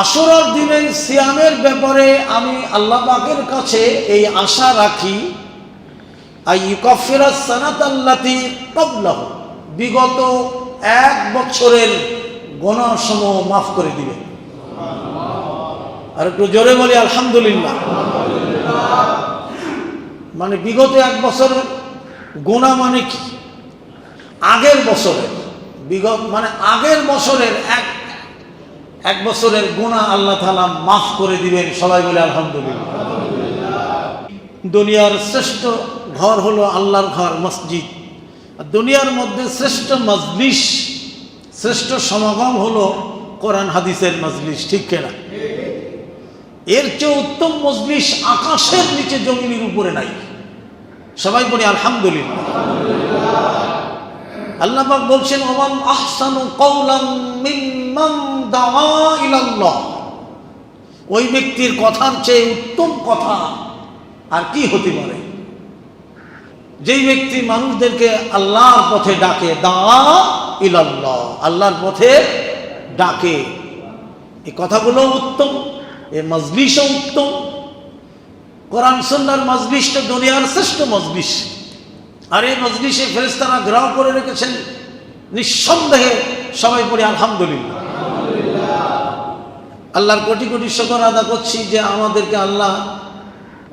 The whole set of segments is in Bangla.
আশুরার দিনের সিয়ামের ব্যাপারে আমি আল্লাহ পাকের কাছে এই আশা রাখি কবলাহ বিগত এক বছরের গণাসমূহ মাফ করে দিবে। আর একটু জোরে বলি, আলহামদুলিল্লাহ। মানে বিগত এক বছরের গোনা মানে কি? আগের বছরের, বিগত মানে আগের বছরের এক এক বছরের গুণা আল্লাহ তালা মাফ করে দিবেন সবাই বলে আলহামদুলিল্লাহ। দুনিয়ার শ্রেষ্ঠ ঘর হলো আল্লাহর ঘর, মসজিদ। দুনিয়ার মধ্যে শ্রেষ্ঠ মজলিস, শ্রেষ্ঠ সমাগম হলো কোরআন হাদিসের মজলিস, ঠিক কেনা? এর চেয়ে উত্তম মজলিস আকাশের নিচে জমিনের উপরে নাই। সবাই বলি আলহামদুলিল্লাহ। আল্লাহ বলছেন, ওমান আহসানু কওলাম মিম্মান ইলাল্লাহ। ওই ব্যক্তির কথার চেয়ে উত্তম কথা আর কি হতে পারে? যেই ব্যক্তি মানুষদেরকে আল্লাহর পথে ডাকে দা ইলাল্লাহ, আল্লাহর পথে ডাকে এই কথাগুলো উত্তম, এ মজলিসও উত্তম। কোরআন সন্ন্যার মজলিসটা দুনিয়ার শ্রেষ্ঠ মজলিস আর এই মজলিসে ফেরেস্তারা গ্রাহ করে রেখেছেন। নিঃসন্দেহে সবাই পড়ে আলহামদুলিল্লাহ। আল্লাহর কোটি কোটি শকর আদা করছি যে আমাদেরকে আল্লাহ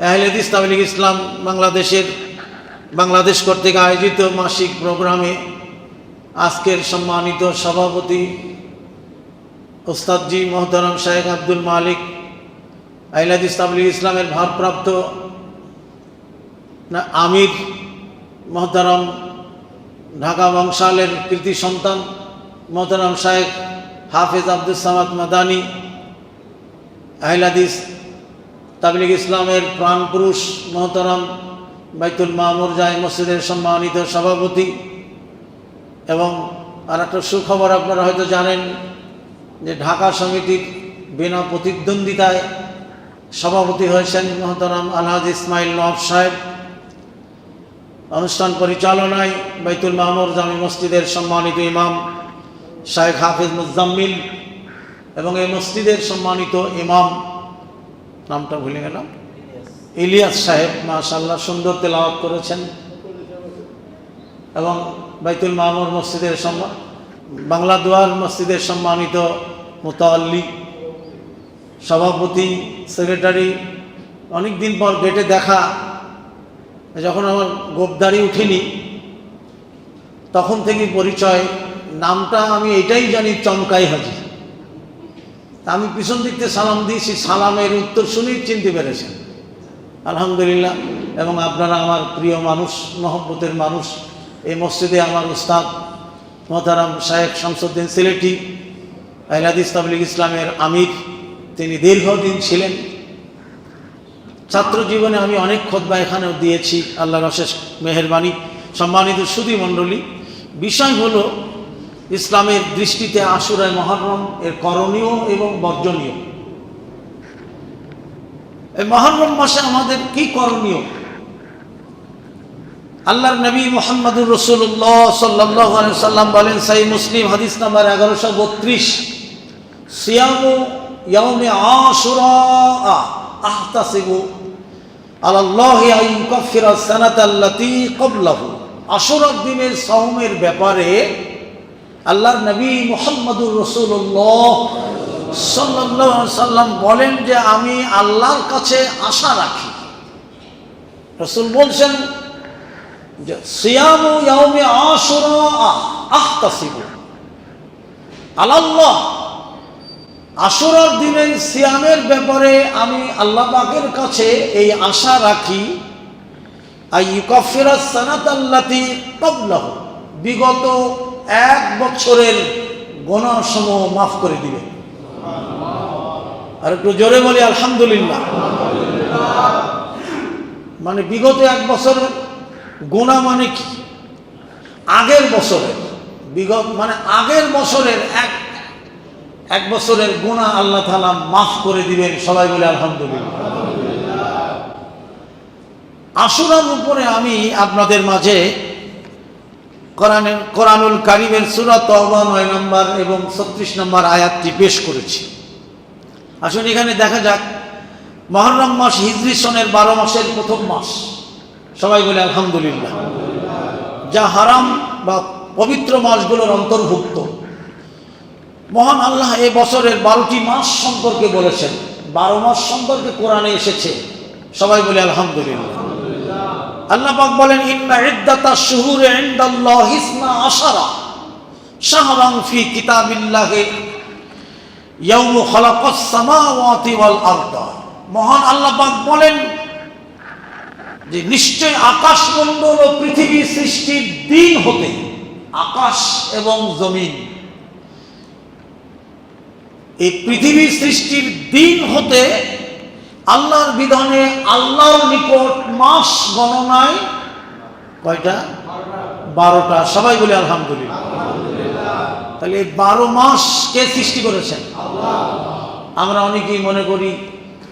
আহলেদিস তাবলিগ ইসলাম বাংলাদেশের, বাংলাদেশ কর্তৃক আয়োজিত মাসিক প্রোগ্রামে আজকের সম্মানিত সভাপতি ওস্তাদজি মোহতারাম শাহেখ আব্দুল মালিক আহলাদিস তাবলিগ ইসলামের ভারপ্রাপ্ত আমির মহতারাম ঢাকা বংশালের কৃতি সন্তান মহতারাম শাহেখ হাফেজ আব্দুল সামাদ মাদানী আহিলাদিস, তাবলিগ ইসলামের প্রাণ পুরুষ মহতারাম বাইতুল মামুর জায় মসজিদের সম্মানিত সভাপতি এবং আর একটা সুখবর আপনারা হয়তো জানেন যে ঢাকা সমিতির বিনা প্রতিদ্বন্দ্বিতায় সভাপতি হয়েছেন মহতারাম আলহাজ ইসমাইল নওয়াব সাহেব। অনুষ্ঠান পরিচালনায় বাইতুল মামুর জামি মসজিদের সম্মানিত ইমাম শাহেখ হাফিজ মুজাম্মিল এবং এই মসজিদের সম্মানিত ইমাম, নামটা ভুলে গেলাম, ইলিয়াস সাহেব মাশাল্লাহ সুন্দর তেলাওয়াত করেছেন। এবং বাইতুল মামুর মসজিদের সম্মান বাংলা দুয়ার মসজিদের সম্মানিত মোতাল্লি, সভাপতি, সেক্রেটারি অনেক দিন পর গেটে দেখা। যখন আমার গোপদারি উঠিনি, তখন থেকে পরিচয়, নামটা আমি এটাই জানি, চমকাই হাজি আমি পিছন দিক থেকে সালাম দিয়েছি। সালামের উত্তর শুনেই চিনতে পেরেছেন। আলহামদুলিল্লাহ। এবং আপনারা আমার প্রিয় মানুষ, মহব্বতের মানুষ, এই মসজিদে আমার উস্তাদ মোহতারাম শাহেখ শামসুদ্দিন সিলেটি আহলাদিস তাবলিগ ইসলামের আমির, তিনি দীর্ঘদিন ছিলেন। ছাত্র জীবনে আমি অনেক খোদবা এখানেও দিয়েছি। আল্লাহর অশেষ মেহরবানি। সম্মানিত সুদী মণ্ডলী, বিষয় হলো ইসলামের দৃষ্টিতে আশুরায় মহরম এর করণীয় এবং বর্জনীয়। এই মহরম মাসে আমাদের কি করণীয়? আল্লাহর নবী মোহাম্মদুর রসুল্লাহ সাল্লাহ সাল্লাম বলেন সাই মুসলিম হাদিস নাম্বার এগারোশো বত্রিশ, সিয়ামু ইয়ামে আশুরা আহতাসিবু আল্লাহ আইয়ুকাফিরা সানাতাল্লাতি ক্বাবলাহু। আশুরার দিনের সওমের ব্যাপারে আল্লাহর নবী মোহাম্মদুর রসুল্লাহ সাল্লাহ সাল্লাম বলেন যে আমি আল্লাহর কাছে আশা রাখি। রসুল বলছেন যে, সিয়ামু আল্লাহ আশুরার দিনের সিয়ামের ব্যাপারে আমি আল্লাহ কাছে এই আশা রাখি বিগত এক বছরের গণাসমূহ মাফ করে দিবে। আর একটু জোরে বলি, আলহামদুলিল্লাহ। মানে বিগত এক বছরের গোনা মানে কি? আগের বছরের বিগত মানে আগের বছরের এক এক বছরের গুণা আল্লাহ তালা মাফ করে দিবেন, সবাই বলে আলহামদুলিল্লাহ। আশুরার উপরে আমি আপনাদের মাঝে কোরআনের, কোরআনুল কারিমের সুরাত নয় নম্বর এবং ছত্রিশ নম্বর আয়াতটি পেশ করেছি। আসুন এখানে দেখা যাক, মহরম মাস হিজরি সনের বারো মাসের প্রথম মাস। সবাই বলে আলহামদুলিল্লাহ। যা হারাম বা পবিত্র মাসগুলোর অন্তর্ভুক্ত। মহান আল্লাহ এ বছরের বারোটি মাস সম্পর্কে বলেছেন। বারো মাস সম্পর্কে কোরআনে এসেছে। সবাই বলে আলহামদুলিল্লাহ। আল্লাহ পাক বলেন, ইন্না ইদ্দাতা শুহুরে ইনদাল্লাহ ইসনা আশারা শাহরান ফি কিতাবিল্লাহি ইয়াউমু খালাকাস সামাওয়াতি ওয়াল আরদা। মহান আল্লাহ পাক বলেন যে, নিশ্চয় আকাশমণ্ডল ও পৃথিবী সৃষ্টির দিন হতে আকাশ এবং জমিন, এই পৃথিবী সৃষ্টির দিন হতে আল্লাহর বিধানে আল্লাহর নিকট মাস গণনায় কয়টা? বারোটা। সবাই বলে আলহামদুলিল্লাহ। তাহলে এই বারো মাস কে সৃষ্টি করেছেন আমরা অনেকেই মনে করি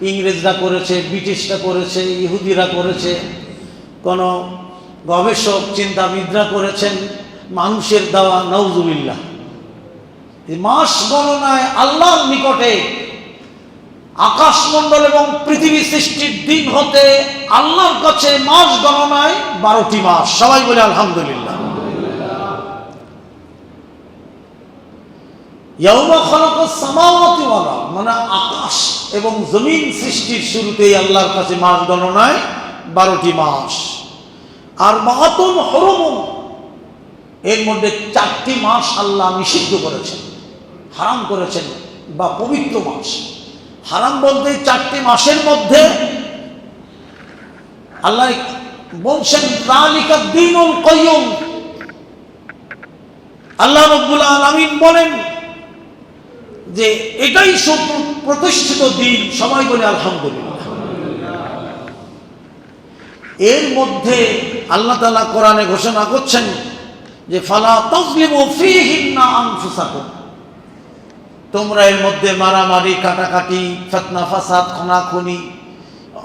ইংরেজরা করেছে, ব্রিটিশরা করেছে, ইহুদিরা করেছে। কোনো গবেষক, চিন্তাবিদরা করেছেন, মানুষের দেওয়া নৌজুবিল্লাহ এই মাস গণনায় আল্লাহর নিকটে আকাশমণ্ডল এবং পৃথিবী সৃষ্টির দিন হতে আল্লাহর কাছে মাস গণনায় বারোটি মাস। সবাই বলে আলহামদুলিল্লাহ। মানে আকাশ এবং জমিন সৃষ্টির শুরুতেই আল্লাহর কাছে মাস গণনায় বারোটি মাস। আর মাহাতুন হরমুন, এর মধ্যে চারটি মাস আল্লাহ নিষিদ্ধ করেছেন, হারাম করেছেন বা পবিত্র মাস। হারাম বলতে চারটি মাসের মধ্যে আল্লাহ বলছেন তালিকা দিনুল কয়ুম। আল্লাহ রব্বুল আলামিন বলেন যে, এটাই প্রতিষ্ঠিত দিন। সবাই বলে, আলহামদুলিল্লাহ। এর মধ্যে আল্লাহ তালা কোরআনে ঘোষণা করছেন যে, ফালা তসলিম তসলিমু ফিহিন্না আনফুসাকুম। তোমরা এর মধ্যে মারামারি, কাটাকাটি, ফেতনা, ফাসাদ, খনাখনি,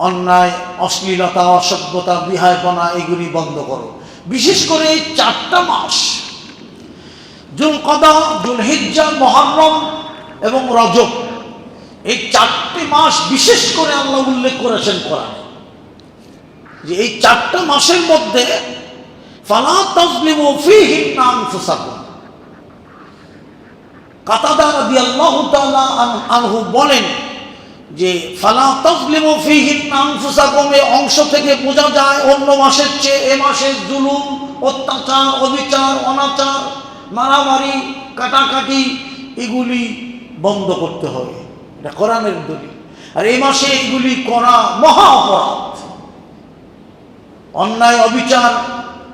অন্যায়, অশ্লীলতা, অসভ্যতা বিহায়পনা এগুলি বন্ধ করো। বিশেষ করে এই চারটা মাস জুল কদা জুল হিজ্জা মহরম এবং রজব, এই চারটি মাস বিশেষ করে আল্লাহ উল্লেখ করেছেন কোরআনে। যে এই চারটা মাসের মধ্যে, ফালা তাজলিমু ফীহিন্না আনফুসাকুম। কাতাদা তাআলা আন- আনহু বলেন যে, ফালা তাজলিমু ফীহিন্না আনফুসাকুম অংশ থেকে বোঝা যায়, অন্য মাসের চেয়ে এ মাসের জুলুম, অত্যাচার, অবিচার, অনাচার, মারামারি, কাটাকাটি, এগুলি বন্ধ করতে হবে। এটা কোরআনের দলিল। আর এই মাসে এগুলি করা মহা অপরাধ। অন্যায়, অবিচার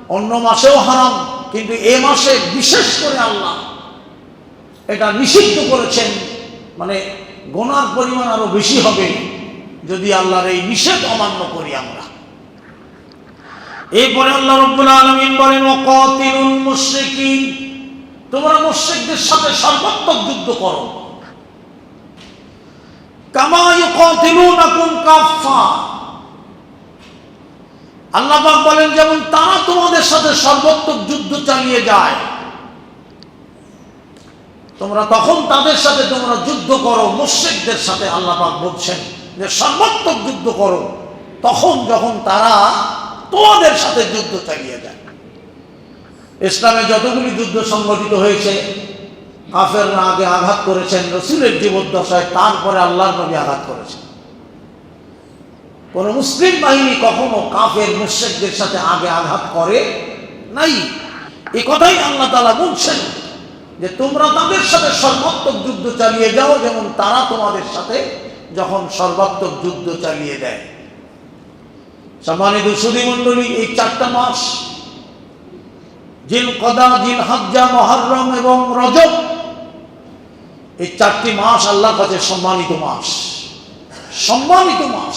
অন্য মাসেও হারাম, কিন্তু এ মাসে বিশেষ করে আল্লাহ এটা নিষিদ্ধ করেছেন মানে গোনার পরিমাণ আরও বেশি হবে যদি আল্লাহর এই নিষেধ অমান্য করি আমরা। এরপরে আল্লাহ রব্বুল আলমিন বলেন অকাতিলুল মুশরিকিন তোমরা মুশরিকদের সাথে সর্বাত্মক যুদ্ধ করো। কামা ইউকাতিলুনাকুম কাফফা। আল্লাহ বলেন, যেমন তারা তোমাদের সাথে সর্বোত্তম যুদ্ধ চালিয়ে যায় তোমরা তখন তাদের সাথে তোমরা যুদ্ধ করো, মুশ্রিকদের সাথে আল্লাহ পাক বলছেন যে সর্বোত্তম যুদ্ধ করো। তখন যখন তারা তোমাদের সাথে যুদ্ধ চালিয়ে যায়। ইসলামে যতগুলি যুদ্ধ সংগঠিত হয়েছে, কাফেররা আগে আঘাত করেছেন, রসুলের জীবদ্দশায়, তারপরে আল্লাহর নবী আঘাত করেছেন। কোন মুসলিম বাহিনী কখনো কাফের, মুশ্রিকদের সাথে আগে আঘাত করে নাই। এই কথাই আল্লাহ তালা বলছেন। যে তোমরা তাদের সাথে সর্বাত্মক যুদ্ধ চালিয়ে যাও, যেমন তারা তোমাদের সাথে যখন সর্বাত্মক যুদ্ধ চালিয়ে দেয়। সম্মানিত সুদী মণ্ডলী এই চারটা মাস জিল কদা জিল হাজ্জা মহরম এবং রজব, এই চারটি মাস আল্লাহর কাছে সম্মানিত মাস। সম্মানিত মাস।